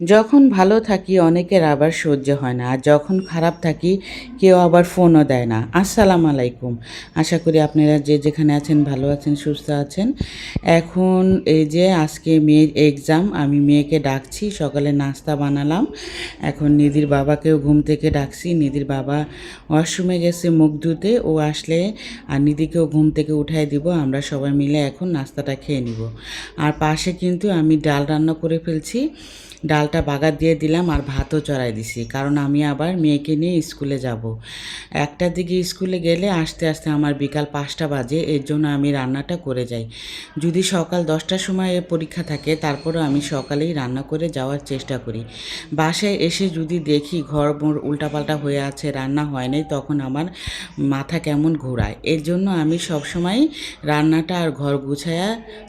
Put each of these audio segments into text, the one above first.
যখন ভালো থাকি, অনেকের আবার সহ্য হয় না। আর যখন খারাপ থাকি, কেউ আবার ফোনও দেয় না। আসসালামু আলাইকুম। আশা করি আপনারা যে যেখানে আছেন, ভালো আছেন, সুস্থ আছেন। এখন এই যে আজকে মেয়ের এক্সাম আমি মেয়েকে ডাকছি, সকালে নাস্তা বানালাম। এখন নিধির বাবাকেও ঘুম থেকে ডাকছি। নিধির বাবা ওয়াশরুমে গেছে মুখ ধুতে, ও আসলে আর নিধিকেও ঘুম থেকে উঠাই দিব। আমরা সবাই মিলে এখন নাস্তাটা খেয়ে নিব। আর পাশে কিন্তু আমি ডাল রান্না করে ফেলছি। ডালটা বাগার দিয়ে দিলাম আর ভাতও চড়াই দিছি। কারণ আমি আবার মেয়েকে নিয়ে স্কুলে যাব। একটার দিকে স্কুলে গেলে আস্তে আস্তে আমার বিকাল পাঁচটা বাজে, এর জন্য আমি রান্নাটা করে যাই। যদি সকাল দশটার সময় পরীক্ষা থাকে, তারপরেও আমি সকালেই রান্না করে যাওয়ার চেষ্টা করি। বাসায় এসে যদি দেখি ঘর মোর উল্টাপাল্টা হয়ে আছে, রান্না হয় নাই, তখন আমার মাথা কেমন ঘোরায়। এর জন্য আমি সবসময় রান্নাটা আর ঘর গুছায়া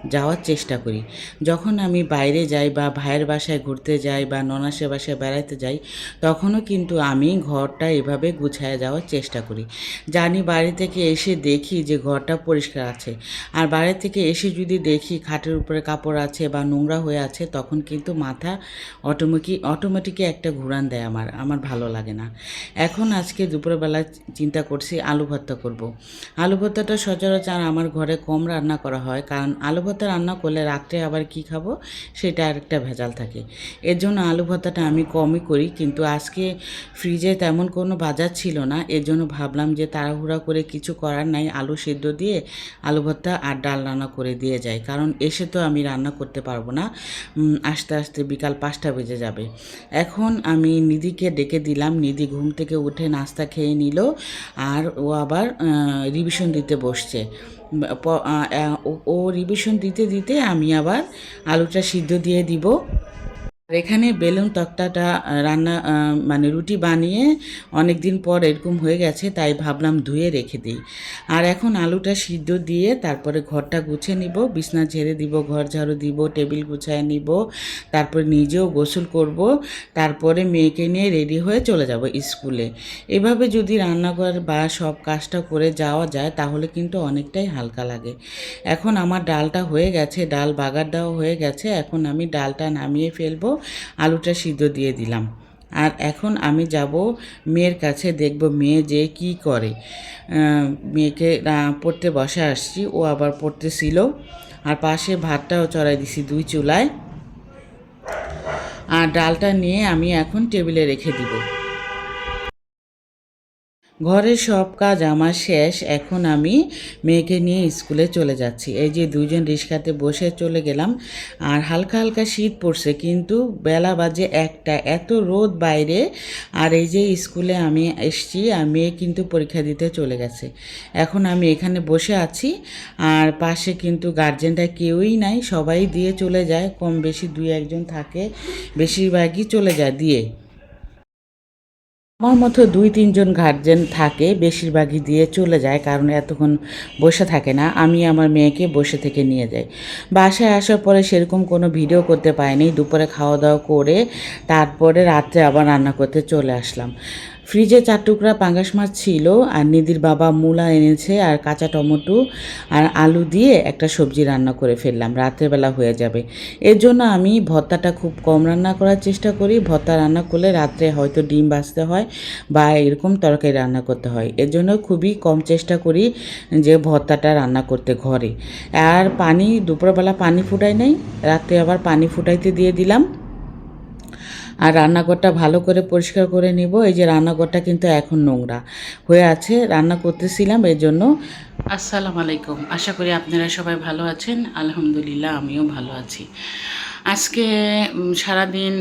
যাওয়ার চেষ্টা করি। যখন আমি বাইরে যাই বা ভাইয়ের বাসায় ঘুরতে যাই বা ননাসের বাসায় বেড়াতে যাই, তখনও কিন্তু আমি ঘরটা এভাবে গুছায় যাওয়ার চেষ্টা করি। জানি বাড়ি থেকে এসে দেখি যে ঘরটা পরিষ্কার আছে। আর বাড়ি থেকে এসে যদি দেখি খাটের উপরে কাপড় আছে বা নোংরা হয়ে আছে, তখন কিন্তু মাথা অটোমেটিক অটোমেটিকই একটা ঘুরান দেয় আমার। আমার ভালো লাগে না। এখন আজকে দুপুরবেলা চিন্তা করছি আলু ভর্তা করব। আলু ভর্তাটা সচরাচর আমার ঘরে কম রান্না করা হয়, কারণ আলু ভর্তা রান্না করলে রাত্রে আবার কি খাব, সেটা আরেকটা ভেজাল থাকে। এর জন্য আলু ভর্তাটা আমি কমই করি, কিন্তু আজকে ফ্রিজে তেমন কোনো বাজার ছিল না। এর জন্য ভাবলাম যে তাড়াহুড়া করে কিছু করার নাই, আলু সিদ্ধ দিয়ে আলু ভর্তা আর ডাল রান্না করে দিয়ে যাই, কারণ এসে তো আমি রান্না করতে পারব না। আস্তে আস্তে বিকাল পাঁচটা বেজে যাবে। এখন আমি নিধিকে ডেকে দিলাম, নিধি ঘুম থেকে উঠে নাস্তা খেয়ে নিল আর ও আবার রিভিশন দিতে বসছে। ও রিভিশন দিতে দিতে আমি আবার আলুটা সিদ্ধ দিয়ে দিব। আর এখানে বেলুন তক্তাটা রান্না মানে রুটি বানিয়ে অনেক দিন পর এরকম হয়ে গেছে, তাই ভাবলাম ধুয়ে রেখে দিই। আর এখন আলুটা সিদ্ধ দিয়ে তারপরে ঘরটা গুছিয়ে নিব, বিছনা ঝেড়ে দিব, ঘর ঝাড়ু দিব, টেবিল গুছায় নিব, তারপরে নিজেও গোসল করব, তারপরে মেয়েকে নিয়ে রেডি হয়ে চলে যাব স্কুলে। এভাবে যদি রান্নাঘর বা সব কাজটা করে যাওয়া যায়, তাহলে কিন্তু অনেকটাই হালকা লাগে। এখন আমার ডালটা হয়ে গেছে, ডাল বাগার দেওয়া হয়ে গেছে, এখন আমি ডালটা নামিয়ে ফেলব আলুটা সিদ্ধ দিয়ে দিলাম। আর এখন আমি যাব মেয়ের কাছে দেখব মেয়ে যে কি করে। মেয়েকে পড়তে বসে আসছি, ও আবার পড়তেছিল। আর পাশে ভাতটাও চড়াই দিছি দুই চুলায়। আর ডালটা নিয়ে আমি এখন টেবিলে রেখে দিব। ঘরের সব কাজ আমার শেষ, এখন আমি মেয়েকে নিয়ে স্কুলে চলে যাচ্ছি। এই যে দুজন রিক্সাতে বসে চলে গেলাম, আর হালকা হালকা শীত পড়ছে, কিন্তু বেলা বাজে একটা, এত রোদ বাইরে, আর এই যে স্কুলে আমি এসছি, আর মেয়ে কিন্তু পরীক্ষা দিতে চলে গেছে। এখন আমি এখানে বসে আছি, আর পাশে কিন্তু গার্জেনটা কেউই নাই, সবাই দিয়ে চলে যায়, কম বেশি দুই একজন থাকে, বেশিরভাগই চলে যায়, দিয়ে। আমার মতো দুই তিনজন গার্জেন থাকে, বেশিরভাগই দিয়ে চলে যায়, কারণ এতক্ষণ বসে থাকে না। আমি আমার মেয়েকে বসে থেকে নিয়ে যাই। বাসায় আসার পরে সেরকম কোনো ভিডিও করতে পারিনি। দুপুরে খাওয়া দাওয়া করে তারপরে রাত্রে আবার রান্না করতে চলে আসলাম। ফ্রিজে চার টুকরা পাঙ্গাস মাছ ছিল আর নিদির বাবা মূলা এনেছে আর কাঁচা টমেটো আর আলু দিয়ে একটা সবজি রান্না করে ফেললাম। রাত্রেবেলা হয়ে যাবে। এর জন্য আমি ভর্তাটা খুব কম রান্না করার চেষ্টা করি। ভর্তা রান্না করলে রাত্রে হয়তো ডিম বাছতে হয় বা এরকম তরকারি রান্না করতে হয়। এর জন্য খুবই কম চেষ্টা করি যে ভর্তাটা রান্না করতে ঘরে। আর পানি, দুপুরবেলা পানি ফুটাই নেই। রাত্রে আবার পানি ফুটাইতে দিয়ে দিলাম। আর রান্নাঘরটা ভালো করে পরিষ্কার করে নিব। এই যে রান্নাঘরটা কিন্তু এখন নোংরা হয়ে আছে, রান্না করতেছিলাম এর জন্য। আসসালামু আলাইকুম। আশা করি আপনারা সবাই ভালো আছেন। আলহামদুলিল্লাহ, আমিও ভালো আছি। আজকে সারাদিন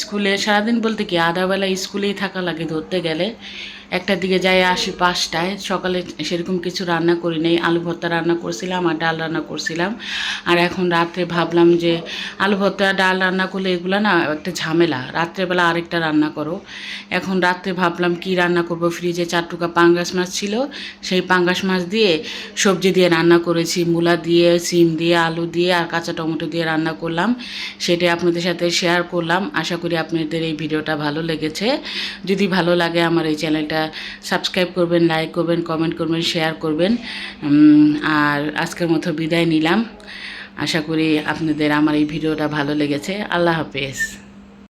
স্কুলে, সারাদিন বলতে কি আধাবেলা স্কুলেই থাকা লাগে ধরতে গেলে। একটার দিকে যাই আসি পাঁচটায়, সকালে সেরকম কিছু রান্না করি নেই, আলু ভর্তা রান্না করছিলাম আর ডাল রান্না করছিলাম। আর এখন রাত্রে ভাবলাম যে আলু ভর্তা, ডাল রান্না করলে এগুলো না একটা ঝামেলা, রাত্রেবেলা আরেকটা রান্না করো। এখন রাত্রে ভাবলাম কি রান্না করব ফ্রিজে চার টুকা পাঙ্গাস মাছ ছিল, সেই পাঙ্গাস মাছ দিয়ে সবজি দিয়ে রান্না করেছি, মূলা দিয়ে, সিম দিয়ে, আলু দিয়ে আর কাঁচা টমেটো দিয়ে রান্না করলাম। সেটাই আপনাদের সাথে শেয়ার করলাম। আশা করি আপনাদের এই ভিডিওটা ভালো লেগেছে। যদি ভালো লাগে আমার এই চ্যানেলটা সাবস্ক্রাইব করবেন লাইক করবেন কমেন্ট করবেন শেয়ার করবেন। আর আজকের মতো বিদায় নিলাম। আশা করি আপনাদের আমার এই ভিডিওটা ভালো লেগেছে। আল্লাহ হাফেজ।